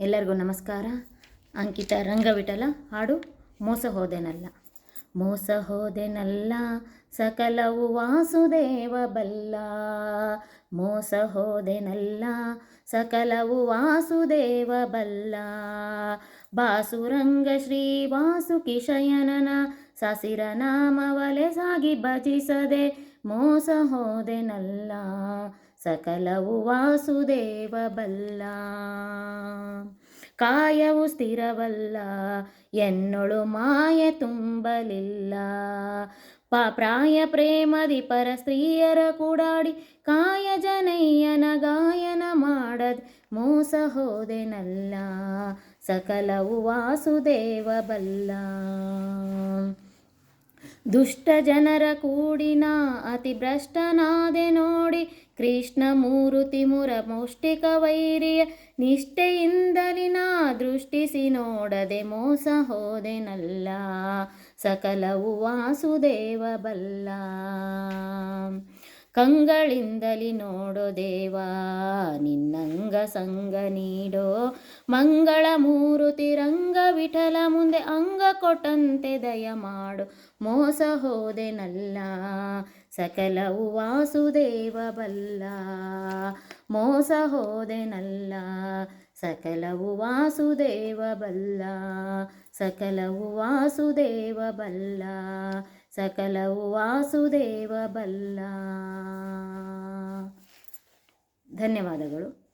ಎಲ್ಲರಿಗೂ ನಮಸ್ಕಾರ. ಅಂಕಿತ ರಂಗವಿಠಲ ಹಾಡು ಮೋಸ ಹೋದೆನಲ್ಲ. ಮೋಸ ಹೋದೆನಲ್ಲ ಸಕಲವು ವಾಸುದೇವ ಬಲ್ಲ. ಮೋಸ ಹೋದೆನಲ್ಲ ಸಕಲವು ವಾಸುದೇವ ಬಲ್ಲ. ಬಾಸುರಂಗ ಶ್ರೀ ವಾಸುಕಿ ಶಯನನ ಸಸಿರ ನಾಮವಲೆ ಸಾಗಿ ಭಜಿಸದೆ ಮೋಸ ಹೋದೆನಲ್ಲ ಸಕಲವು ವಾಸುದೇವ ಬಲ್ಲ. ಕಾಯವು ಸ್ಥಿರವಲ್ಲ, ಎನ್ನೊಳು ಮಾಯ ತುಂಬಲಿಲ್ಲ. ಪ ಪ್ರಾಯ ಪ್ರೇಮದಿ ಪರ ಸ್ತ್ರೀಯರ ಕೂಡಾಡಿ ಕಾಯ ಜನಯ್ಯನ ಗಾಯನ ಮಾಡದ್ ಮೋಸ ಹೋದೆನಲ್ಲ, ಸಕಲವು ವಾಸುದೇವ ಬಲ್ಲ. ದುಷ್ಟ ಜನರ ಕೂಡಿನ ಅತಿ ಭ್ರಷ್ಟನಾದೆ ನೋಡಿ ಕೃಷ್ಣ ಮೂರುತಿ ಮುರ ಮೌಷ್ಟಿಕ ವೈರಿಯ ನಿಷ್ಠೆಯಿಂದಲಿನ ದೃಷ್ಟಿಸಿ ನೋಡದೆ ಮೋಸ ಹೋದೆನಲ್ಲ ಸಕಲವು ವಾಸುದೇವ ಬಲ್ಲ ಕಂಗಳಿಂದಲಿ ನೋಡೋ ದೇವಾ, ನಿನ್ನಂಗ ಸಂಗ ನೀಡೋ ಮಂಗಳ ಮೂರುತಿ ರಂಗ ವಿಠಲ ಮುಂದೆ ಅಂಗ ಕೊಟ್ಟಂತೆ ದಯ ಮಾಡು. ಮೋಸ ಹೋದೆನಲ್ಲ ಸಕಲವು ವಾಸುದೇವ ಬಲ್ಲ. ಮೋಸ ಹೋದೆನಲ್ಲ ಸಕಲವು ವಾಸುದೇವ ಬಲ್ಲ ಸಕಲವು ವಾಸುದೇವ ಬಲ್ಲ. ಸಕಲವು ವಾಸುದೇವ ಬಲ್ಲ ಧನ್ಯವಾದಗಳು.